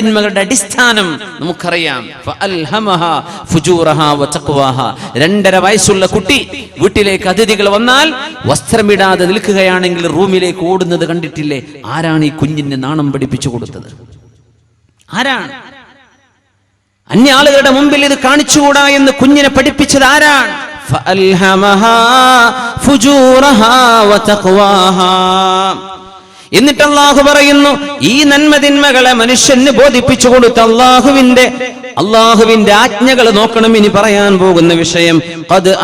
തിന്മകളുടെ അടിസ്ഥാനം നമുക്കറിയാം. രണ്ടര വയസ്സുള്ള കുട്ടി വീട്ടിലേക്ക് അതിഥികൾ വന്നാൽ വസ്ത്രമിടാതെ നിൽക്കുകയാണെങ്കിൽ റൂമിലേക്ക് ഓടുന്നത് കണ്ടിട്ടില്ലേ? ആരാണ് ഈ കുഞ്ഞിന് നാണം പഠിപ്പിച്ചു കൊടുത്തത്? ആരാണ്? അന്യ ആളുകളുടെ മുമ്പിൽ ഇത് കാണിച്ചുകൂടാ എന്ന് കുഞ്ഞിനെ പഠിപ്പിച്ചത് ആരാണ്? ഫഅൽഹമഹാ ഫുജൂറഹാ. എന്നിട്ട് അള്ളാഹു പറയുന്നു ഈ നന്മതിന്മകളെ മനുഷ്യന് ബോധിപ്പിച്ചു കൊടുത്ത അള്ളാഹുവിന്റെ അള്ളാഹുവിന്റെ ആജ്ഞകൾ നോക്കണം ഇനി പറയാൻ പോകുന്ന വിഷയം. അത്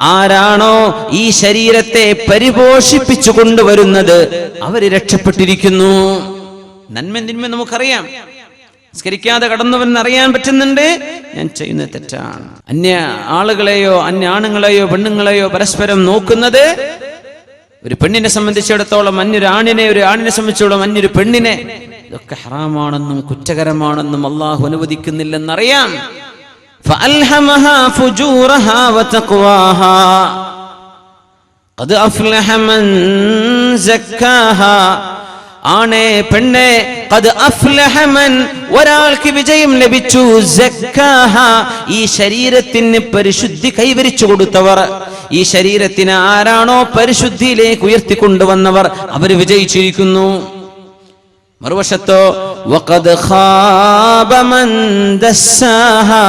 ആരാണോ ഈ ശരീരത്തെ പരിപോഷിപ്പിച്ചു കൊണ്ടുവരുന്നത് അവർ രക്ഷപ്പെട്ടിരിക്കുന്നു. നന്മ തിന്മ നമുക്കറിയാം. നിസ്കരിക്കാതെ കടന്നുവെന്ന് അറിയാൻ പറ്റുന്നുണ്ട്? ഞാൻ ചെയ്യുന്ന തെറ്റാണ്. അന്യ ആളുകളെയോ അന്യ ആണുങ്ങളെയോ പെണ്ണുങ്ങളെയോ പരസ്പരം നോക്കുന്നത് ഒരു പെണ്ണിനെ സംബന്ധിച്ചിടത്തോളം അന്യൊരു ആണിനെ ഒരു ആണിനെ സംബന്ധിച്ചിടത്തോളം അന്യൊരു പെണ്ണിനെ ഇതൊക്കെ ഹറാമാണെന്നും കുറ്റകരമാണെന്നും അള്ളാഹു അനുവദിക്കുന്നില്ലെന്നറിയാം. അത് ആണേ പെണ്ണെ ഒരാൾക്ക് വിജയം ലഭിച്ചു ഈ ശരീരത്തിന് പരിശുദ്ധി കൈവരിച്ചു കൊടുത്തവർ. ഈ ശരീരത്തിന് ആരാണോ പരിശുദ്ധിയിലേക്ക് ഉയർത്തിക്കൊണ്ടുവന്നവർ അവർ വിജയിച്ചിരിക്കുന്നു. മറുവശത്തോ വഖദ് ഖാബ മൻ ദസ്സാഹാ.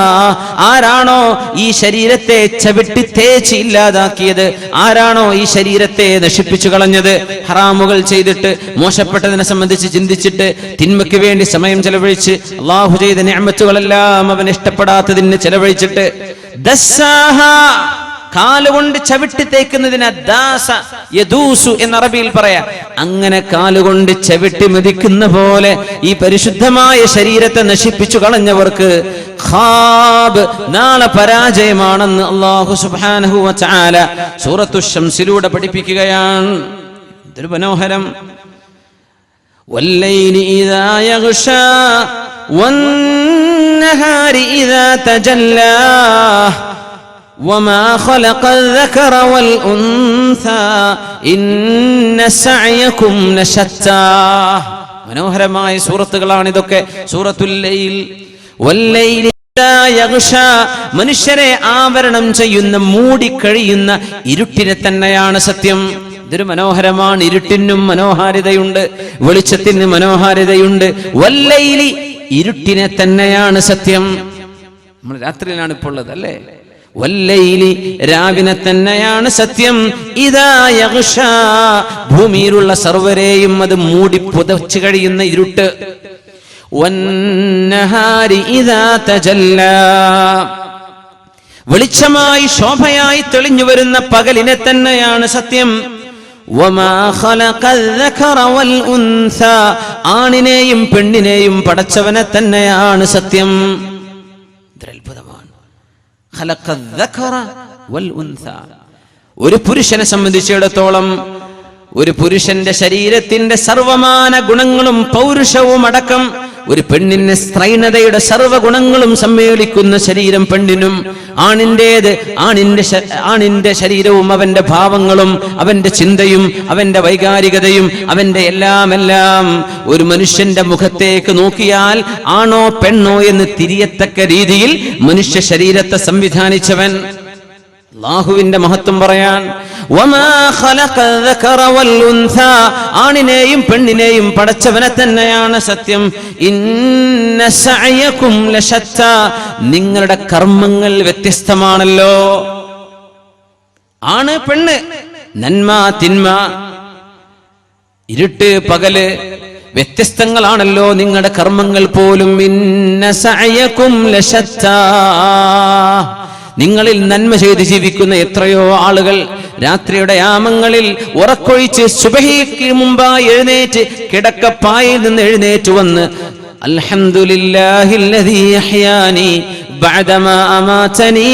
ആരാണോ ഈ ശരീരത്തെ ചവിട്ടി തേച്ച് ഇല്ലാതാക്കിയത് ആരാണോ ഈ ശരീരത്തെ നശിപ്പിച്ചു കളഞ്ഞത് ഹറാമുകൾ ചെയ്തിട്ട് മോശപ്പെട്ടതിനെ സംബന്ധിച്ച് ചിന്തിച്ചിട്ട് തിന്മയ്ക്ക് വേണ്ടി സമയം ചെലവഴിച്ച് അള്ളാഹു ചെയ്ത ഞാമത്തുകളെല്ലാം അവൻ ഇഷ്ടപ്പെടാത്തതിന് ചെലവഴിച്ചിട്ട് ദസ്സാഹാ. കാലുകൊണ്ട് ചവിട്ടി തേക്കുന്നതിന് ദാസ യദൂസു എന്ന അറബിയിൽ പറയാ അങ്ങനെ കാലുകൊണ്ട് ചവിട്ടി മെതിക്കുന്ന പോലെ ഈ പരിശുദ്ധമായ ശരീരത്തെ നശിപ്പിച്ചു കളഞ്ഞവർക്ക് ഖാബ് നാളെ പരാജയമാണെന്ന് അള്ളാഹു സുബ്ഹാനഹു വതആല സൂറത്തു ഷംസിലൂടെ പഠിപ്പിക്കുകയാണ് ഇതൊരു മനോഹരം والليل إذا يغشى والنهار إذا تجلى وما خلق الذكر والأنثى إن سعيكم لشتى മനോഹരമായ സൂറത്തുകളാണ് ഇതൊക്കെ സൂറത്തുല്ലയിൽ വല്ലയിൽ ഇദാ യഗ്ഷ. മനുഷ്യരെ ആവരണം ചെയ്യുന്ന മൂടിക്കഴിയുന്ന ഇരുട്ടിനെ തന്നെയാണ് സത്യം ഇതൊരു മനോഹരമാണ് ഇരുട്ടിനും മനോഹാരിതയുണ്ട് വെളിച്ചത്തിന് മനോഹാരിതയുണ്ട് വല്ലയിലി ഇരുട്ടിനെ തന്നെയാണ് സത്യം നമ്മൾ രാത്രിയിലാണ് ഇപ്പോൾ ഉള്ളത് അല്ലേ വല്ലയിലി രാവിനെ തന്നെയാണ് സത്യം. ഇതാ യക്ഷ ഭൂമിയിലുള്ള സർവരെയും അത് മൂടി പുതച്ചു കഴിയുന്ന ഇരുട്ട്. വന്നഹാരി ഇതാ തജല്ല. വെളിച്ചമായി ശോഭയായി തെളിഞ്ഞു വരുന്ന പകലിനെ തന്നെയാണ് സത്യം. ആണിനെയും പെണ്ണിനെയും പടച്ചവനെ തന്നെയാണ് സത്യം. ഒരു പുരുഷനെ സംബന്ധിച്ചിടത്തോളം ഒരു പുരുഷന്റെ ശരീരത്തിന്റെ സർവമാന ഗുണങ്ങളും പൗരുഷവും അടക്കം ഒരു പെണ്ണിന്റെ സ്ത്രൈണതയുടെ സർവഗുണങ്ങളും സമ്മേളിക്കുന്ന ശരീരം പെണ്ണിനും ആണിന്റേത് ആണിന്റെ ആണിന്റെ ശരീരവും അവന്റെ ഭാവങ്ങളും അവന്റെ ചിന്തയും അവന്റെ വൈകാരികതയും അവന്റെ എല്ലാം എല്ലാം ഒരു മനുഷ്യന്റെ മുഖത്തേക്ക് നോക്കിയാൽ ആണോ പെണ്ണോ എന്ന് തിരിയത്തക്ക രീതിയിൽ മനുഷ്യ ശരീരത്തെ സംവിധാനിച്ചവൻ. അള്ളാഹുവിന്റെ മഹത്വം പറയാൻ. ആണിനെയും പെണ്ണിനെയും പടച്ചവനെ തന്നെയാണ് സത്യം നിങ്ങളുടെ കർമ്മങ്ങൾ വ്യത്യസ്തമാണല്ലോ ആണ് പെണ്ണ് നന്മ തിന്മ ഇരുട്ട് പകൽ വ്യത്യസ്തങ്ങളാണല്ലോ നിങ്ങളുടെ കർമ്മങ്ങൾ പോലും ഇന്ന സഅയകും ലശത്താ. നിങ്ങളിൽ നന്മ ചെയ്ത് ജീവിക്കുന്ന എത്രയോ ആളുകൾ രാത്രിയുടെ യാമങ്ങളിൽ ഉറക്കൊഴിച്ച് സുബഹിക്ക് മുമ്പായി എഴുന്നേറ്റ് കിടക്കപ്പായിൽ നിന്ന് എഴുന്നേറ്റ് വന്ന് അൽഹംദുലില്ലാഹില്ലദീ അഹ്യാനി ബഅദമാ അമാതനി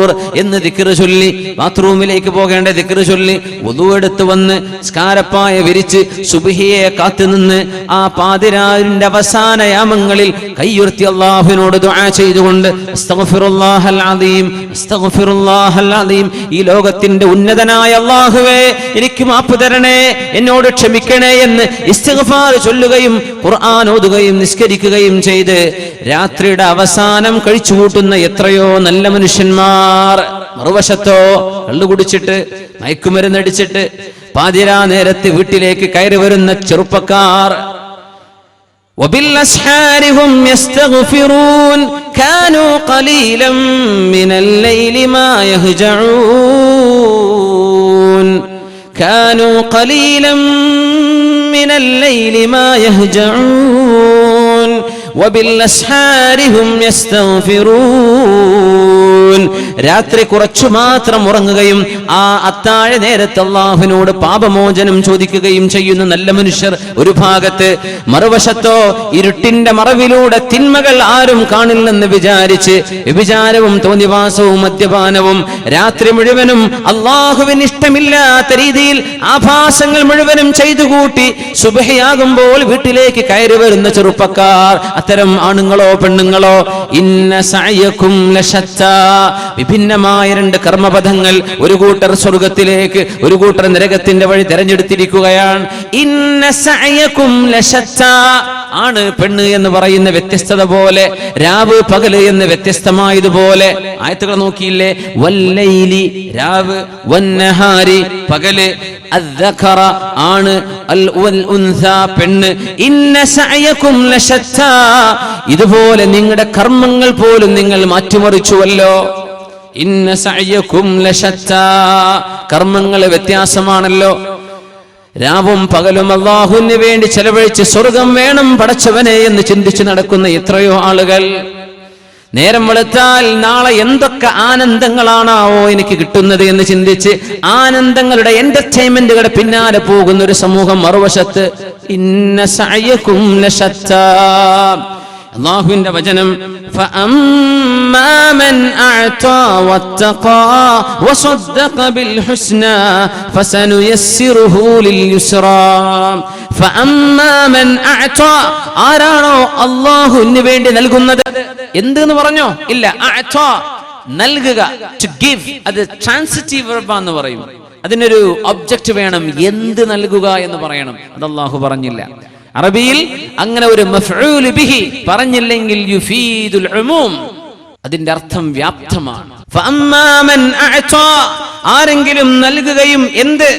മസ്റൂർ എന്ന് ദിക്കറ് ചൊല്ലി. ബാത്റൂമിലേക്ക് പോകേണ്ട ദിക്കറ് ചൊല്ലി. ഒതുവെടുത്ത് വന്ന് സ്കാരപ്പായ വിരിച്ച് സുബിഹിയെ കാത്തുനിന്ന് ആ പാതിരാവിന്റെ അവസാന യാമങ്ങളിൽ കൈയുർത്തി അള്ളാഹുവിനോട് ദുആ ചെയ്തുകൊണ്ട് ഈ ലോകത്തിന്റെ ഉന്നതനായ അള്ളാഹുവേ എനിക്ക് മാപ്പ് തരണേ എന്നോട് ക്ഷമിക്കണേ എന്ന് ഇസ്തഗഫാർ ചൊല്ലുകയും ഖുർആൻ ഓതുകയും നിസ്കരിക്കുകയും ചെയ്ത് രാത്രിയുടെ അവസാനം കഴിച്ചുകൂട്ടുന്ന എത്രയോ നല്ല മനുഷ്യന്മാർ മറുവശത്തോ കള്ളു കുടിച്ചിട്ട് മയക്കുമരുന്നടിച്ചിട്ട് പാതിരാ നേരത്ത് വീട്ടിലേക്ക് കയറി വരുന്ന ചെറുപ്പക്കാർ. രാത്രി കുറച്ചു മാത്രം ഉറങ്ങുകയും ആ അത്താഴ നേരത്ത് അള്ളാഹുവിനോട് പാപമോചനം ചോദിക്കുകയും ചെയ്യുന്ന നല്ല മനുഷ്യർ ഒരു ഭാഗത്ത്. മറുവശത്തോ ഇരുട്ടിന്റെ മറവിലൂടെ തിന്മകൾ ആരും കാണില്ലെന്ന് വിചാരിച്ച് വിചാരവും തോന്നിവാസവും മദ്യപാനവും രാത്രി മുഴുവനും അള്ളാഹുവിന് ഇഷ്ടമില്ലാത്ത രീതിയിൽ ആഭാസങ്ങൾ മുഴുവനും ചെയ്തു കൂട്ടി സുബഹയാകുമ്പോൾ വീട്ടിലേക്ക് കയറി വരുന്ന ചെറുപ്പക്കാർ അത്തരം ആണുങ്ങളോ പെണ്ണുങ്ങളോ ഇന്ന സായക്കും വിഭിന്നമായ രണ്ട് കർമ്മപഥങ്ങൾ ഒരു കൂട്ടർ സ്വർഗത്തിലേക്ക് ഒരു കൂട്ടർ നരകത്തിന്റെ വഴി തെരഞ്ഞെടുത്തിരിക്കുകയാണ്. ഇന്ന സായക്കും ആണ് പെണ്ണ് എന്ന് പറയുന്ന വ്യത്യസ്തത പോലെ രാവ് പകൽ എന്ന് വ്യത്യസ്തമായതുപോലെ. ആയത്തുകൾ നോക്കിയില്ലേ? വല്ലൈലി രാവ് വന്നഹാരി പകൽ ആണ് പെണ്ണ്. ഇന്ന സായക്കും ലശത്താ. ഇതുപോലെ നിങ്ങളുടെ കർമ്മങ്ങൾ പോലും നിങ്ങൾ മാറ്റിമറിച്ചുവല്ലോ. ഇന്ന ലശത്താ. കർമ്മങ്ങൾ വ്യത്യാസമാണല്ലോ. രാവും പകലും അള്ളാഹുവിന് വേണ്ടി ചെലവഴിച്ച് സ്വർഗം വേണം പടച്ചവനെ എന്ന് ചിന്തിച്ച് നടക്കുന്ന എത്രയോ ആളുകൾ നേരം വെളുത്താൽ നാളെ എന്തൊക്കെ ആനന്ദങ്ങളാണാവോ എനിക്ക് കിട്ടുന്നത് എന്ന് ചിന്തിച്ച് ആനന്ദങ്ങളുടെ എന്റർടൈൻമെന്റുകളുടെ പിന്നാലെ പോകുന്ന ഒരു സമൂഹം മറുവശത്ത്. ഇന്ന ലശത്താ. അള്ളാഹുവിന്റെ വചനം ആരാണോ അള്ളാഹുവിന് വേണ്ടി നൽകുന്നത്? എന്തെന്ന് പറഞ്ഞോ? ഇല്ല നൽകുക ടു ഗിവ് അത് ട്രാൻസിറ്റീവ് വെർബ് എന്ന് പറയും. അതിനൊരു ഒബ്ജക്റ്റ് വേണം എന്ത് നൽകുക എന്ന് പറയണം. അത് അള്ളാഹു പറഞ്ഞില്ല. അറബിയിൽ അങ്ങനെ ഒരു ബിഹി പറഞ്ഞില്ലെങ്കിൽ യുഫീദുൽ അതിന്റെ അർത്ഥം വ്യാപ്തമാണ്. ആരെങ്കിലും നൽകുകയും എന്ത്?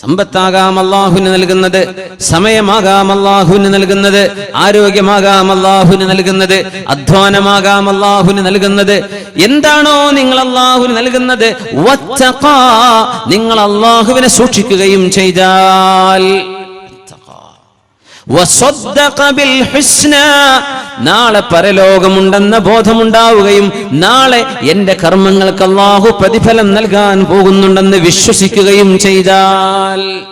സമ്പത്താകാം അള്ളാഹുവിന് നൽകുന്നത് സമയമാകാം അള്ളാഹുവിന് നൽകുന്നത് ആരോഗ്യമാകാം അള്ളാഹുവിന് നൽകുന്നത് അധ്വാനമാകാം അള്ളാഹുവിന് നൽകുന്നത്. എന്താണോ നിങ്ങൾ അള്ളാഹുവിന് നൽകുന്നത്? നിങ്ങൾ അള്ളാഹുവിനെ സൂക്ഷിക്കുകയും ചെയ്താൽ. നാളെ പരലോകമുണ്ടെന്ന ബോധമുണ്ടാവുകയും നാളെ എന്റെ കർമ്മങ്ങൾക്ക് അള്ളാഹു പ്രതിഫലം നൽകാൻ പോകുന്നുണ്ടെന്ന് വിശ്വസിക്കുകയും ചെയ്താൽ.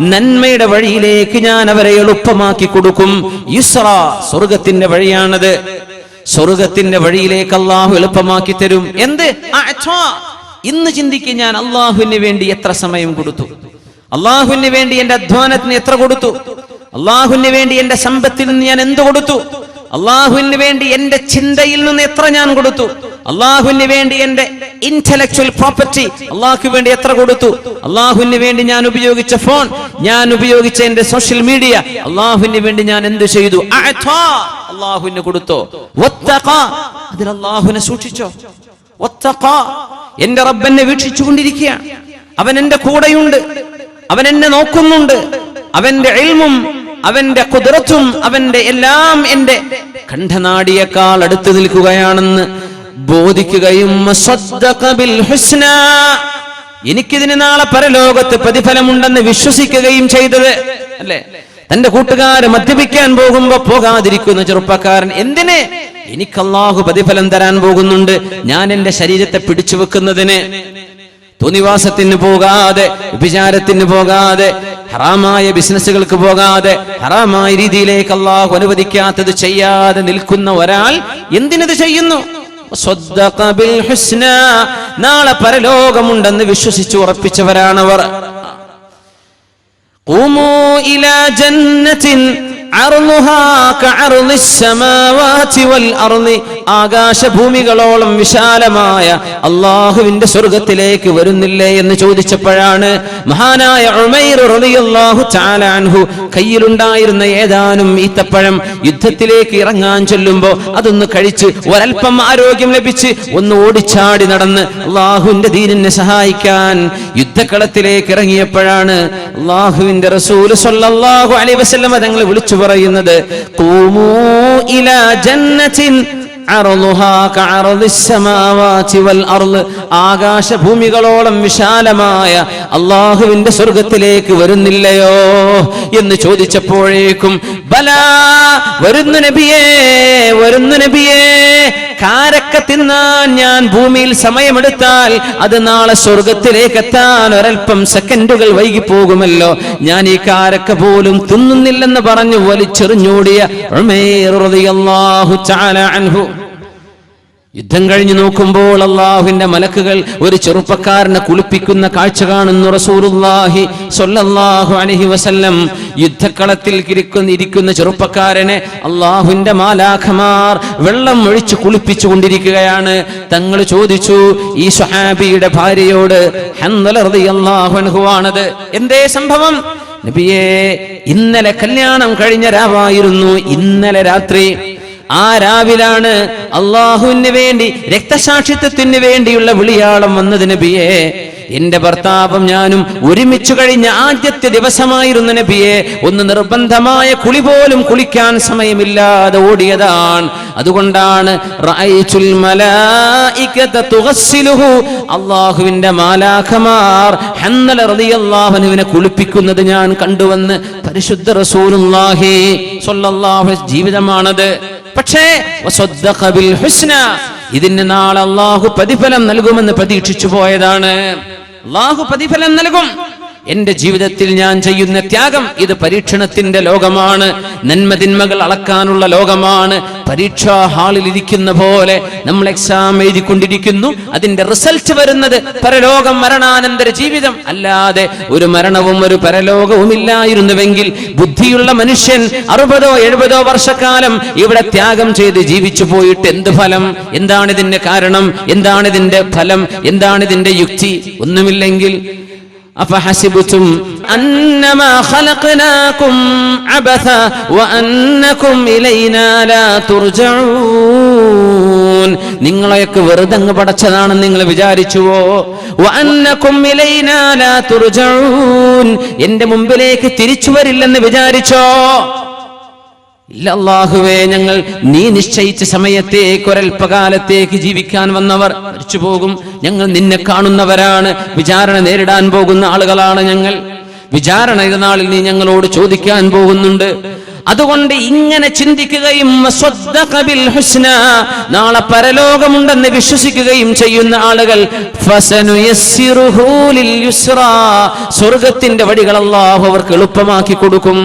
നന്മയുടെ വഴിയിലേക്ക് ഞാൻ അവരെ എളുപ്പമാക്കി കൊടുക്കും. യുസ്ര സ്വർഗത്തിന്റെ വഴിയാണത്. സ്വർഗത്തിന്റെ വഴിയിലേക്ക് അള്ളാഹു എളുപ്പമാക്കി തരും. എന്ത്. ഇന്ന് ചിന്തിക്ക് ഞാൻ അള്ളാഹുവിന് വേണ്ടി എത്ര സമയം കൊടുത്തു അള്ളാഹുവിന് വേണ്ടി എന്റെ അധ്വാനത്തിന് എത്ര കൊടുത്തു അള്ളാഹുവിന് വേണ്ടി എന്റെ സമ്പത്തിൽ നിന്ന് ഞാൻ എന്ത് കൊടുത്തു അള്ളാഹുവിന് വേണ്ടി എന്റെ ചിന്തയിൽ നിന്ന് എത്ര ഞാൻ കൊടുത്തു അള്ളാഹുവിന് വേണ്ടി എന്റെ ഇന്റലക്ച്വൽ പ്രോപ്പർട്ടി അള്ളാഹുക്ക് വേണ്ടി എത്ര കൊടുത്തു അള്ളാഹുവിന് വേണ്ടി ഞാൻ ഉപയോഗിച്ച ഫോൺ ഞാൻ ഉപയോഗിച്ച എന്റെ സോഷ്യൽ മീഡിയ അള്ളാഹുവിന് വേണ്ടി ഞാൻ എന്ത് ചെയ്തു. അള്ളാഹുവിന് കൊടുത്തോ. അതിൽ അള്ളാഹുവിനെ സൂക്ഷിച്ചോ. എന്റെ റബ്ബെന്നെ വീക്ഷിച്ചുകൊണ്ടിരിക്കുകയാണ്. അവൻ എന്റെ കൂടെയുണ്ട് അവൻ എന്നെ നോക്കുന്നുണ്ട് അവന്റെ ഇൽമും അവന്റെ കുതിരത്തും അവന്റെ എല്ലാം എന്റെ കണ്ഠനാടിയേക്കാൾ അടുത്ത് നിൽക്കുകയാണെന്ന് ബോധിക്കുകയും. എനിക്കിതിന് നാളെ പരലോകത്ത് പ്രതിഫലമുണ്ടെന്ന് വിശ്വസിക്കുകയും ചെയ്തത്. അല്ലെ? തന്റെ കൂട്ടുകാരെ മദ്യപിക്കാൻ പോകുമ്പോ പോകാതിരിക്കുന്ന ചെറുപ്പക്കാരൻ. എന്തിന്? എനിക്ക് അള്ളാഹു പ്രതിഫലം തരാൻ പോകുന്നുണ്ട്. ഞാൻ എന്റെ ശരീരത്തെ പിടിച്ചു വെക്കുന്നതിന്. തുനിവാസത്തിന് പോകാതെ വിചാരത്തിന് പോകാതെ ഹറാമായ ബിസിനസ്സുകൾക്ക് പോകാതെ ഹറാമായ രീതിയിലേക്ക് അള്ളാഹു അനുവദിക്കാത്തത് ചെയ്യാതെ നിൽക്കുന്ന ഒരാൾ എന്തിനത് ചെയ്യുന്നു? നാളെ പരലോകമുണ്ടെന്ന് വിശ്വസിച്ചു ഉറപ്പിച്ചവരാണവർ. ജന്നത്തിൻ ആകാശഭൂമികളോളം വിശാലമായ അള്ളാഹുവിന്റെ സ്വർഗത്തിലേക്ക് വരുന്നില്ലേ എന്ന് ചോദിച്ചപ്പോഴാണ് മഹാനായ അൻഹു കയ്യിലുണ്ടായിരുന്ന ഏതാനും ഈത്തപ്പഴം യുദ്ധത്തിലേക്ക് ഇറങ്ങാൻ ചൊല്ലുമ്പോ അതൊന്ന് കഴിച്ച് ഒരൽപ്പം ആരോഗ്യം ലഭിച്ച് ഒന്ന് ഓടിച്ചാടി നടന്ന് അള്ളാഹുവിന്റെ ദീനിനെ സഹായിക്കാൻ യുദ്ധക്കളത്തിലേക്ക് ഇറങ്ങിയപ്പോഴാണ് അള്ളാഹുവിന്റെ റസൂൽ അലൈവസം വസല്ലമ വിളിച്ചു പറയുന്നത് കൂമൂ ഇലാ ജന്നത്തിൻ ആകാശഭൂമികളോളം വിശാലമായ അള്ളാഹുവിന്റെ സ്വർഗത്തിലേക്ക് വരുന്നില്ലയോ എന്ന് ചോദിച്ചപ്പോഴേക്കും ബല വരുന്നു നബിയേ വരുന്നു നബിയേ. കാരക്ക തിന്നാൻ ഞാൻ ഭൂമിയിൽ സമയമെടുത്താൽ അത് നാളെ സ്വർഗത്തിലേക്ക് എത്താൻ ഒരൽപ്പം സെക്കൻഡുകൾ വൈകിപ്പോകുമല്ലോ. ഞാൻ ഈ കാരക്ക പോലും തിന്നുന്നില്ലെന്ന് പറഞ്ഞു വലിച്ചെറിഞ്ഞോടിയ അൻഹു. യുദ്ധം കഴിഞ്ഞു നോക്കുമ്പോൾ അള്ളാഹുവിന്റെ മലക്കുകൾ ഒരു ചെറുപ്പക്കാരനെ കുളിപ്പിക്കുന്ന കാഴ്ച കാണുന്നു റസൂലുള്ളാഹി സ്വല്ലല്ലാഹു അലൈഹി വസല്ലം. യുദ്ധക്കളത്തിൽ ഇരിക്കുന്ന ഇരിക്കുന്ന ചെറുപ്പക്കാരനെ അള്ളാഹുവിന്റെ മാലാഖമാർ വെള്ളം ഒഴിച്ച് കുളിപ്പിച്ചു കൊണ്ടിരിക്കുകയാണ്. തങ്ങൾ ചോദിച്ചു ഈ സുഹാബിയുടെ ഭാര്യയോട് അൻഹു എന്തേ സംഭവം? നബിയേ ഇന്നലെ കല്യാണം കഴിഞ്ഞ രാവായിരുന്നു. ഇന്നലെ രാത്രി ആ രാവിലാണ് അള്ളാഹുവിന് വേണ്ടി രക്തസാക്ഷിത്വത്തിന് വേണ്ടിയുള്ള വിളിയാളം വന്നത് നബിയെ. എന്റെ ഭർത്താവും ഞാനും ഒരുമിച്ചു കഴിഞ്ഞ ആദ്യത്തെ ദിവസമായിരുന്നു നബിയെ. ഒന്ന് നിർബന്ധമായ കുളി പോലും കുളിക്കാൻ സമയമില്ലാതെ ഓടിയതാണ്. അതുകൊണ്ടാണ്. അള്ളാഹുവിന്റെ മാലാഖമാർ കുളിപ്പിക്കുന്നത് ഞാൻ കണ്ടുവന്ന് പരിശുദ്ധ അലൈഹി ജീവിതമാണത്. പക്ഷേ ഇതിന് നാളെ അള്ളാഹു പ്രതിഫലം നൽകുമെന്ന് പ്രതീക്ഷിച്ചു പോയതാണ്. അള്ളാഹു പ്രതിഫലം നൽകും. എന്റെ ജീവിതത്തിൽ ഞാൻ ചെയ്യുന്ന ത്യാഗം ഇത് പരീക്ഷണത്തിന്റെ ലോകമാണ്. നന്മതിന്മകൾ അളക്കാനുള്ള ലോകമാണ്. പരീക്ഷാ ഹാളിൽ ഇരിക്കുന്ന പോലെ നമ്മൾ എക്സാം എഴുതിക്കൊണ്ടിരിക്കുന്നു. അതിന്റെ റിസൾട്ട് വരുന്നത് പരലോകം മരണാനന്തര ജീവിതം. അല്ലാതെ ഒരു മരണവും ഒരു പരലോകവും ഇല്ലായിരുന്നുവെങ്കിൽ ബുദ്ധിയുള്ള മനുഷ്യൻ അറുപതോ എഴുപതോ വർഷക്കാലം ഇവിടെ ത്യാഗം ചെയ്ത് ജീവിച്ചു പോയിട്ട് എന്ത് ഫലം? എന്താണ് ഇതിന്റെ കാരണം? എന്താണ് ഇതിന്റെ ഫലം? എന്താണ് ഇതിന്റെ യുക്തി? ഒന്നുമില്ലെങ്കിൽ أفحسبتم أنما خلقناكم عبثا وأنكم إلينا لا ترجعون നിങ്ങളെയൊക്കെ വെറുതെ അങ്ങ് പടച്ചതാണെന്ന് നിങ്ങൾ വിചാരിച്ചുവോ വഅന്നകും ഇലൈനാ ലാ തുർജഊൻ എന്റെ മുമ്പിലേക്ക് തിരിച്ചു വരില്ലെന്ന് വിചാരിച്ചോ ഇല്ല അല്ലാഹുവേ ഞങ്ങൾ നീ നിശ്ചയിച്ച സമയത്തേക്ക് ഒരൽപ്പകാലത്തേക്ക് ജീവിക്കാൻ വന്നവർ മരിച്ചു പോകും. ഞങ്ങൾ നിന്നെ കാണുന്നവരാണ്. വിചാരണ നേരിടാൻ പോകുന്ന ആളുകളാണ് ഞങ്ങൾ. വിചാരണ ഇതനാളിൽ നീ ഞങ്ങളോട് ചോദിക്കാൻ പോകുന്നുണ്ട്. അതുകൊണ്ട് ഇങ്ങനെ ചിന്തിക്കുകയും നാളെ പരലോകമുണ്ടെന്ന് വിശ്വസിക്കുകയും ചെയ്യുന്ന ആളുകൾ. സ്വർഗത്തിന്റെ വഴികൾ അവർക്ക് എളുപ്പമാക്കി കൊടുക്കും.